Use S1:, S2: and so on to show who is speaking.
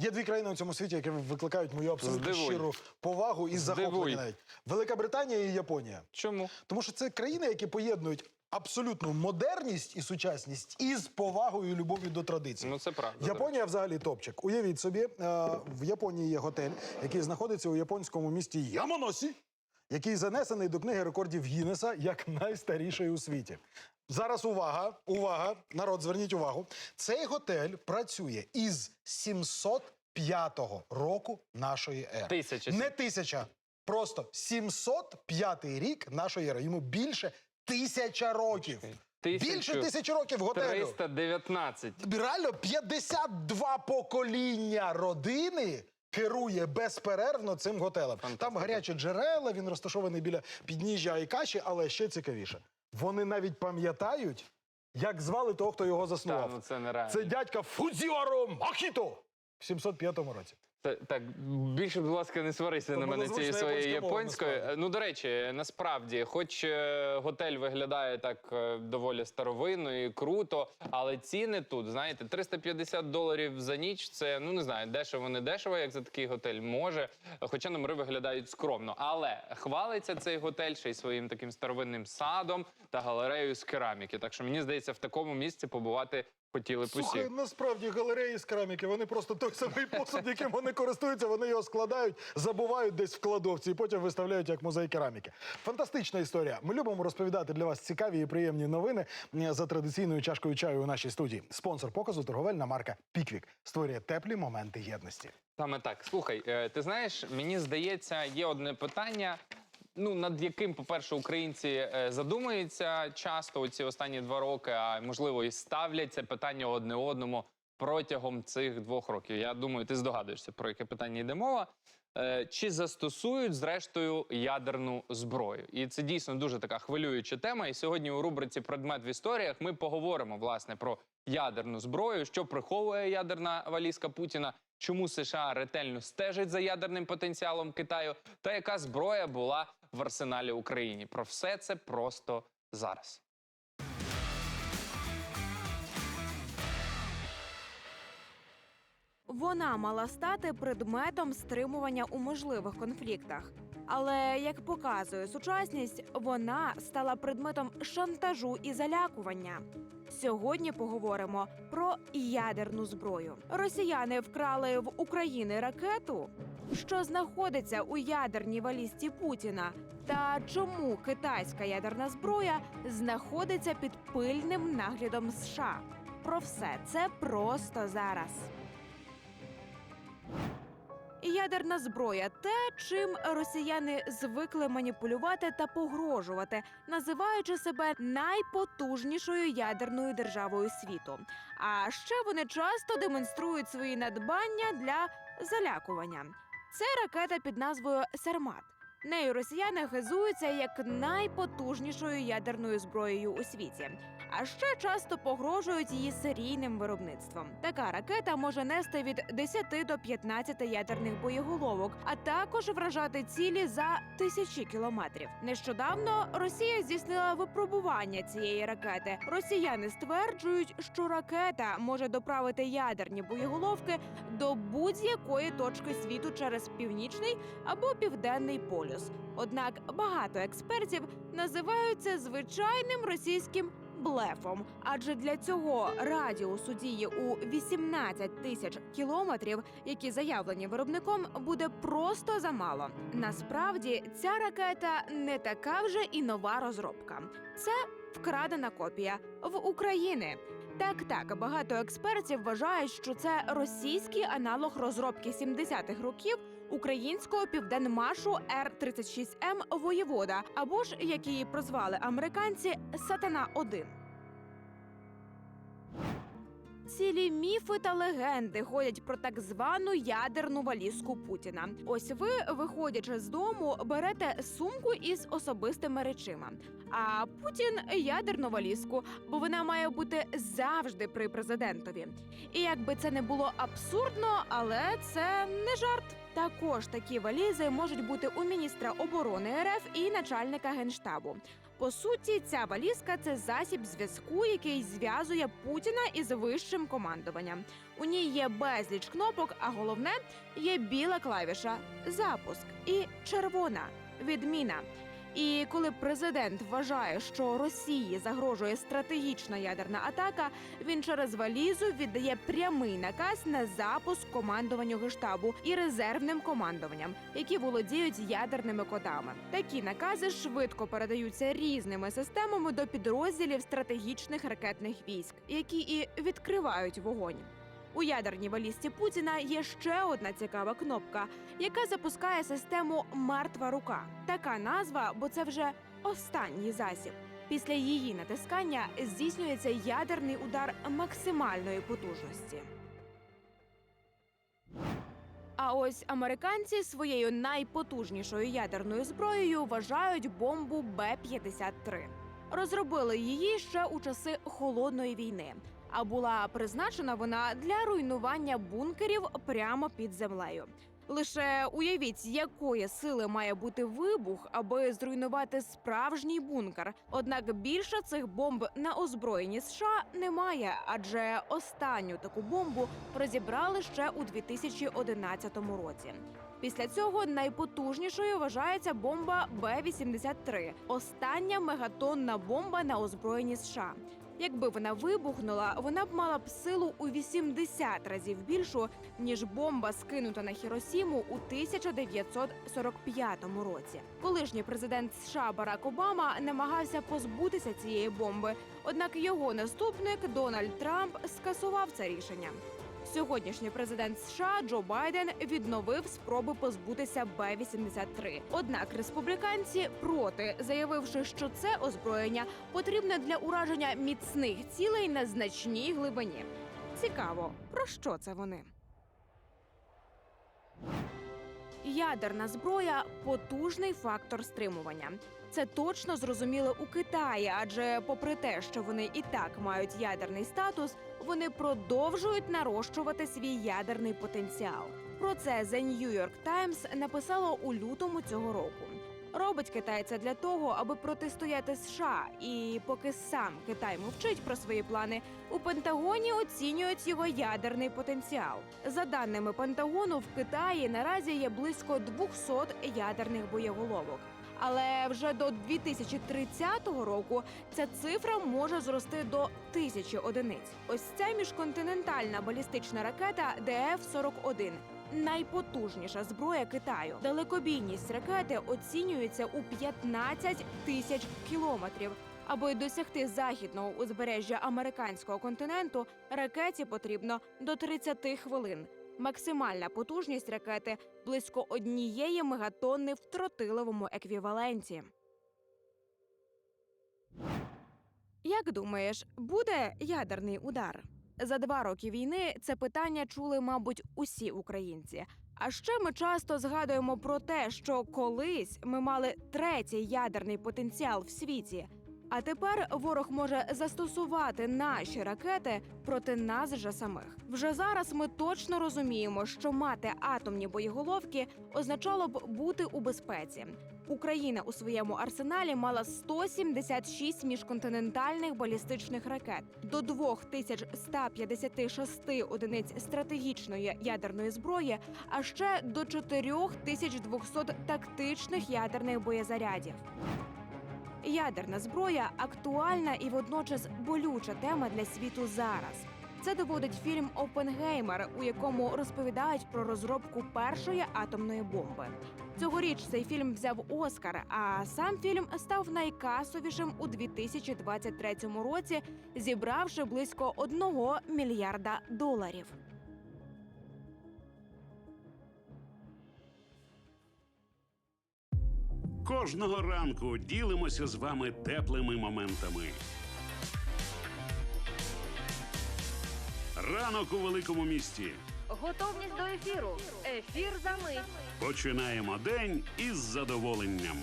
S1: Є дві країни у цьому світі, які викликають мою абсолютно
S2: Здивуй.
S1: щиру повагу і захоплення навіть. Велика Британія і Японія.
S2: Чому?
S1: Тому що це країни, які поєднують абсолютну модерність і сучасність із повагою і любов'ю до традицій.
S2: Ну це правда.
S1: Японія взагалі топчик. Уявіть собі, е, в Японії є готель, який знаходиться у японському місті Ямоносі, який занесений до книги рекордів Гіннеса як найстаріший у світі. Зараз увага, увага, народ, зверніть увагу. Цей готель працює із 705 року нашої ери.
S2: Тисяча.
S1: Не тисяча. Просто 705 рік нашої ери. Йому більше тисяча років. Більше тисячі років готелю.
S2: 319.
S1: Реально 52 покоління родини керує безперервно цим готелем. Там гарячі джерела, він розташований біля підніжжя Айкаші, але ще цікавіше. Вони навіть пам'ятають, як звали того, хто його
S2: Та,
S1: заснував.
S2: ну це.
S1: Це дядька Фузіаром Махіто в 705 році.
S2: Та- Так, більше, будь ласка, не сварися на мене цією
S1: зручно
S2: своєю
S1: японською мовою,
S2: японською.
S1: насправді.
S2: Ну, до речі, насправді, хоч е, готель виглядає так е, доволі старовинно і круто, але ціни тут, знаєте, 350 доларів за ніч це ну не знаю, дешево, не дешево, як за такий готель може. Хоча номери виглядають скромно. Але хвалиться цей готель ще й своїм таким старовинним садом та галереєю з кераміки. Так що мені здається, в такому місці побувати хотіли усі.
S1: Слухай, насправді галереї з кераміки, вони просто той самий посуд, яким вони користуються, вони його складають, забувають десь в кладовці і потім виставляють як музей кераміки. Фантастична історія. Ми любимо розповідати для вас цікаві і приємні новини за традиційною чашкою чаю у нашій студії. Спонсор показу торговельна марка Піквік створює теплі моменти єдності.
S2: Саме так. Слухай, е, ти знаєш, мені здається, є одне питання. Ну, над яким, по-перше, українці е, задумуються часто у ці останні два роки, а можливо і ставлять це питання одне одному протягом цих двох років. Я думаю, ти здогадуєшся, про яке питання йде мова. Е, Чи застосують зрештою ядерну зброю? І це дійсно дуже така хвилююча тема. І сьогодні у рубриці Предмет в історіях ми поговоримо власне про ядерну зброю, що приховує ядерна валізка Путіна, чому США ретельно стежить за ядерним потенціалом Китаю, та яка зброя була в арсеналі України. Про все це просто зараз.
S3: Вона мала стати предметом стримування у можливих конфліктах. Але як показує сучасність, вона стала предметом шантажу і залякування. Сьогодні поговоримо про ядерну зброю. Росіяни вкрали в України ракету, що знаходиться у ядерній валізці Путіна. Та чому китайська ядерна зброя знаходиться під пильним наглядом США? Про все це просто зараз. Ядерна зброя те, чим росіяни звикли маніпулювати та погрожувати, називаючи себе найпотужнішою ядерною державою світу. А ще вони часто демонструють свої надбання для залякування. Це ракета під назвою Сармат. Нею росіяни хизуються як найпотужнішою ядерною зброєю у світі. А ще часто погрожують її серійним виробництвом. Така ракета може нести від 10 до 15 ядерних боєголовок, а також вражати цілі за тисячі кілометрів. Нещодавно Росія здійснила випробування цієї ракети. Росіяни стверджують, що ракета може доправити ядерні боєголовки до будь-якої точки світу через північний або південний полюс. Однак багато експертів називають це звичайним російським блефом, адже для цього радіусу дії у 18 тисяч кілометрів, які заявлені виробником, буде просто замало. Насправді ця ракета не така вже і нова розробка. Це вкрадена копія в України. Так, так, багато експертів вважають, що це російський аналог розробки 70-х років українського південмашу Р-36М Воєвода, або ж як її прозвали американці Сатана 1 Цілі міфи та легенди ходять про так звану ядерну валізку Путіна. Ось ви, виходячи з дому, берете сумку із особистими речима. А Путін ядерну валізку, бо вона має бути завжди при президентові. І якби це не було абсурдно, але це не жарт. Також такі валізи можуть бути у міністра оборони РФ і начальника генштабу. По суті, ця валізка це засіб зв'язку, який зв'язує Путіна із вищим командуванням. У ній є безліч кнопок, а головне є біла клавіша запуск і червона відміна. І коли президент вважає, що Росії загрожує стратегічна ядерна атака, він через валізу віддає прямий наказ на запуск командуванню гештабу і резервним командуванням, які володіють ядерними кодами. Такі накази швидко передаються різними системами до підрозділів стратегічних ракетних військ, які і відкривають вогонь. У ядерній валізці Путіна є ще одна цікава кнопка, яка запускає систему Мертва рука. Така назва, бо це вже останній засіб. Після її натискання здійснюється ядерний удар максимальної потужності. А ось американці своєю найпотужнішою ядерною зброєю вважають бомбу Б-53. Розробили її ще у часи холодної війни. А була призначена вона для руйнування бункерів прямо під землею. Лише уявіть, якої сили має бути вибух, аби зруйнувати справжній бункер. Однак більше цих бомб на озброєнні США немає, адже останню таку бомбу розібрали ще у 2011 році. Після цього найпотужнішою вважається бомба Б-83 – остання мегатонна бомба на озброєнні США. Якби вона вибухнула, вона б мала б силу у 80 разів більшу, ніж бомба, скинута на Хіросіму у 1945 році. Колишній президент США Барак Обама намагався позбутися цієї бомби, однак його наступник Дональд Трамп скасував це рішення. Сьогоднішній президент США Джо Байден відновив спроби позбутися Б-83. Однак республіканці проти, заявивши, що це озброєння потрібне для ураження міцних цілей на значній глибині. Цікаво, про що це вони? Ядерна зброя потужний фактор стримування. Це точно зрозуміло у Китаї, адже, попри те, що вони і так мають ядерний статус, вони продовжують нарощувати свій ядерний потенціал. Про це The New York Times написало у лютому цього року. Робить Китай це для того, аби протистояти США. І поки сам Китай мовчить про свої плани, у Пентагоні оцінюють його ядерний потенціал. За даними Пентагону, в Китаї наразі є близько 200 ядерних боєголовок. Але вже до 2030 року ця цифра може зрости до тисячі одиниць. Ось ця міжконтинентальна балістична ракета ДФ-41 найпотужніша зброя Китаю. Далекобійність ракети оцінюється у 15 тисяч кілометрів. Аби досягти західного узбережжя американського континенту, ракеті потрібно до 30 хвилин. Максимальна потужність ракети близько однієї мегатонни в тротиловому еквіваленті. Як думаєш, буде ядерний удар? За два роки війни це питання чули, мабуть, усі українці. А ще ми часто згадуємо про те, що колись ми мали третій ядерний потенціал в світі. А тепер ворог може застосувати наші ракети проти нас же самих. Вже зараз ми точно розуміємо, що мати атомні боєголовки означало б бути у безпеці. Україна у своєму арсеналі мала 176 міжконтинентальних балістичних ракет, до 2156 одиниць стратегічної ядерної зброї, а ще до 4200 тактичних ядерних боєзарядів. Ядерна зброя актуальна і водночас болюча тема для світу зараз. Це доводить фільм Опенгеймер, у якому розповідають про розробку першої атомної бомби. Цьогоріч цей фільм взяв Оскар, а сам фільм став найкасовішим у 2023 році, зібравши близько 1 мільярда доларів.
S4: Кожного ранку ділимося з вами теплими моментами. Ранок у великому місті.
S5: Готовність до ефіру. Ефір за мить.
S4: Починаємо день із задоволенням.